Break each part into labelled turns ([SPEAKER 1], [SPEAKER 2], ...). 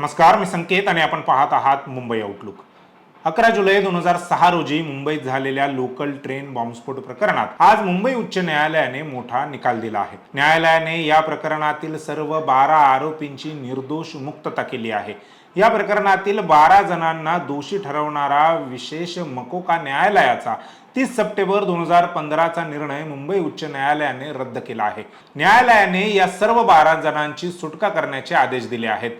[SPEAKER 1] नमस्कार मी संकेत आणि आपण पाहत आहात मुंबई आउटलुक अकरा जुलै दोन हजार सहा रोजी मुंबईत झालेल्या लोकल ट्रेन बॉम्बस्फोट प्रकरणात आज मुंबई उच्च न्यायालयाने मोठा निकाल दिला आहे. न्यायालयाने या प्रकरणातील सर्व बारा आरोपींची निर्दोष मुक्तता केली आहे. या प्रकरणातील बारा जणांना दोषी ठरवणारा विशेष मकोका न्यायालयाचा तीस सप्टेंबर दोन हजार पंधराचा निर्णय मुंबई उच्च न्यायालयाने रद्द केला आहे. न्यायालयाने या सर्व बारा जणांची सुटका करण्याचे आदेश दिले आहेत.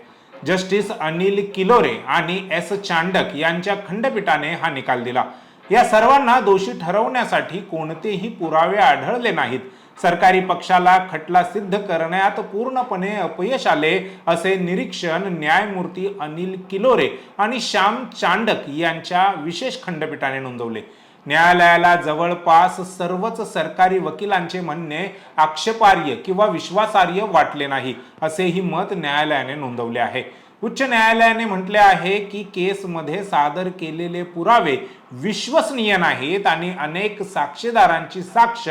[SPEAKER 1] जस्टिस अनिल किलोरे आणि एस चांडक यांच्या खंडपीठाने हा निकाल दिला. या सर्वांना दोषी ठरवण्यासाठी कोणतेही पुरावे आढळले नाहीत. सरकारी पक्षाला खटला सिद्ध करण्यात पूर्णपणे अपयश आले असे निरीक्षण न्यायमूर्ती अनिल किलोरे आणि श्याम चांडक यांच्या विशेष खंडपीठाने नोंदवले. न्यायालयाला जवळपास सर्वच सरकारी वकिलांचे म्हणणे आक्षेपार्ह किंवा विश्वासार्ह वाटले नाही असेही मत न्यायालयाने नोंदवले आहे. उच्च न्यायालयाने म्हटले आहे की केसमध्ये सादर केलेले पुरावे विश्वसनीय नाहीत आणि अनेक साक्षीदारांची साक्ष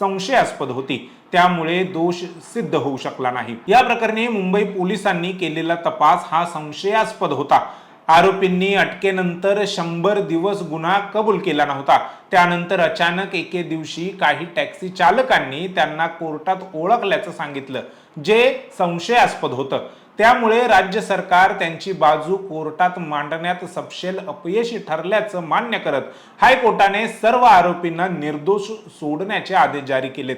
[SPEAKER 1] संशयास्पद होती. त्यामुळे दोष सिद्ध होऊ शकला नाही. या प्रकरणी मुंबई पोलिसांनी केलेला तपास हा संशयास्पद होता. आरोपींनी अटकेनंतर शंभर दिवस गुन्हा कबूल केला नव्हता. त्यानंतर अचानक एके दिवशी काही टॅक्सी चालकांनी त्यांना कोर्टात ओळखल्याचं सांगितलं जे संशयास्पद होतं. त्यामुळे राज्य सरकार त्यांची बाजू कोर्टात मांडण्यात सपशेल अपयशी ठरल्याचं मान्य करत हायकोर्टाने सर्व आरोपींना निर्दोष सोडण्याचे आदेश जारी केलेत.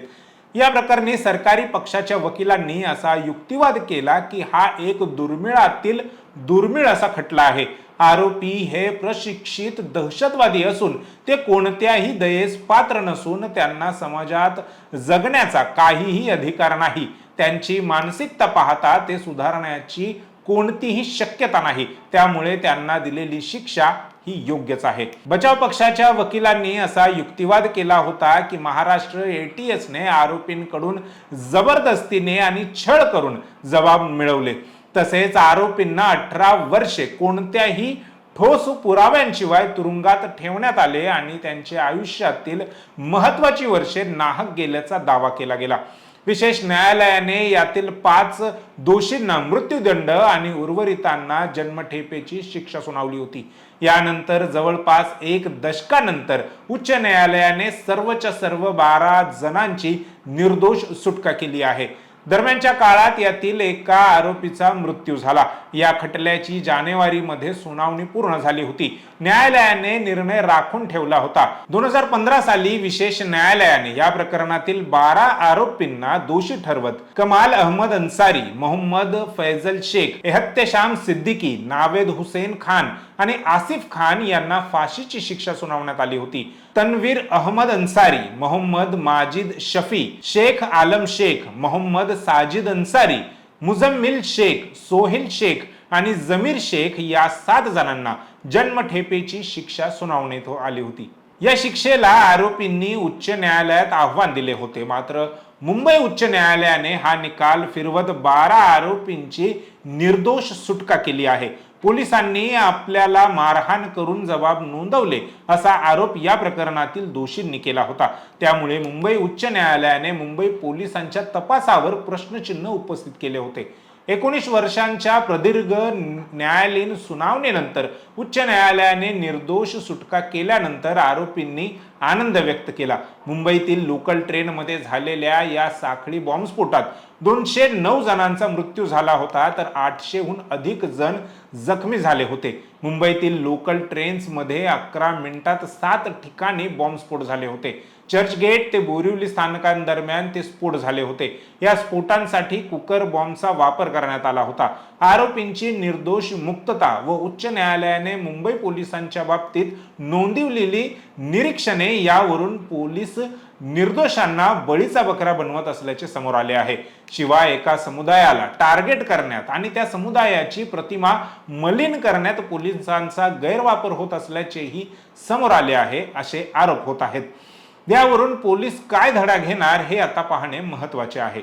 [SPEAKER 1] या प्रकरणी सरकारी पक्षाच्या वकिलांनी असा युक्तिवाद केला की हा एक दुर्मिळातील दुर्मिळ असा खटला आहे. आरोपी हे प्रशिक्षित दहशतवादी असून ते कोणत्याही दयेस पात्र नसून त्यांना समाजात जगण्याचा काहीही अधिकार नाही. त्यांची मानसिकता पाहता ते सुधारण्याची कोणतीही शक्यता नाही. त्यामुळे त्यांना दिलेली शिक्षा ही योग्यच आहे. बचाव पक्षाच्या वकिलांनी असा युक्तिवाद केला होता की महाराष्ट्र एटीएसने आरोपींकडून जबरदस्तीने आणि छळ करून जबाब मिळवले. तसेच आरोपींना अठरा वर्षे कोणत्याही ठोस पुराव्यांशिवाय तुरुंगात ठेवण्यात आले आणि त्यांचे आयुष्यातील महत्वाची वर्षे नाहक गेल्याचा दावा केला गेला. विशेष न्यायालयाने यातील पाच दोषींना मृत्यूदंड आणि उर्वरितांना जन्मठेपेची शिक्षा सुनावली होती. यानंतर जवळपास एक दशकानंतर उच्च न्यायालयाने सर्वच्या सर्व बारा जणांची निर्दोष सुटका केली आहे. दरम्यानच्या काळात यातील एका आरोपीचा मृत्यू झाला. या खटल्याची जानेवारीमध्ये सुनावणी पूर्ण झाली होती. न्यायालयाने निर्णय राखून ठेवला होता. दोन हजार पंधरा साली विशेष न्यायालयाने या प्रकरणातील बारा आरोपींना दोषी ठरवत कमाल अहमद अन्सारी मोहम्मद फैजल शेख एहत्यशाम सिद्दीकी नावेद हुसेन खान आणि आसिफ खान यांना फाशीची शिक्षा सुनावण्यात आली होती. तन्वीर अहमद अन्सारी मोहम्मद माजिद शफी शेख आलम शेख मोहम्मद साजिद अन्सारी मुजम्मिल शेख सोहेल शेख आणि जमीर शेख या सात जणांना जन्मठेपेची शिक्षा सुनावण्यात आली होती. या शिक्षेला आरोपींनी उच्च न्यायालयात आव्हान दिले होते. मात्र मुंबई उच्च न्यायालयाने हा निकाल फिरवत बारा आरोपींची निर्दोष सुटका केली आहे. पोलिसांनी आपल्याला मारहाण करून जबाब नोंदवले असा आरोप या प्रकरणातील दोषींनी केला होता. त्यामुळे मुंबई उच्च न्यायालयाने मुंबई पोलिसांच्या तपासावर प्रश्नचिन्ह उपस्थित केले होते. एकोणीस वर्षांच्या प्रदीर्घ न्यायालयीन सुनावणीनंतर उच्च न्यायालयाने निर्दोष सुटका केल्यानंतर आरोपींनी आनंद व्यक्त केला. मुंबईतील लोकल ट्रेनमध्ये झालेल्या या साखळी बॉम्बस्फोटात दोनशे नऊ जणांचा मृत्यू झाला होता तर आठशेहून अधिक जण जखमी झाले होते. मुंबईतील लोकल ट्रेन्समध्ये अकरा मिनिटात सात ठिकाणी बॉम्बस्फोट झाले होते. चर्चगेट ते बोरिवली स्थानकांदरम्यान ते स्फोट झाले होते. या स्फोटांसाठी कुकर बॉम्बचा वापर करण्यात आला होता. आरोपींची निर्दोष मुक्तता व उच्च न्यायालयाने मुंबई पोलिसांच्या बाबतीत नोंदवलेली निरीक्षणे यावरून पोलीस निर्दोषांना बळीचा बकरा बनवत असल्याचे समोर आले आहे. शिवाय एका समुदायाला टार्गेट करण्यात आणि त्या समुदायाची प्रतिमा मलिन करण्यात पोलिसांचा गैरवापर होत असल्याचेही समोर आले आहे असे आरोप होत आहेत. यावरून पोलीस काय धडा घेणार हे आता पाहणे महत्त्वाचे आहे.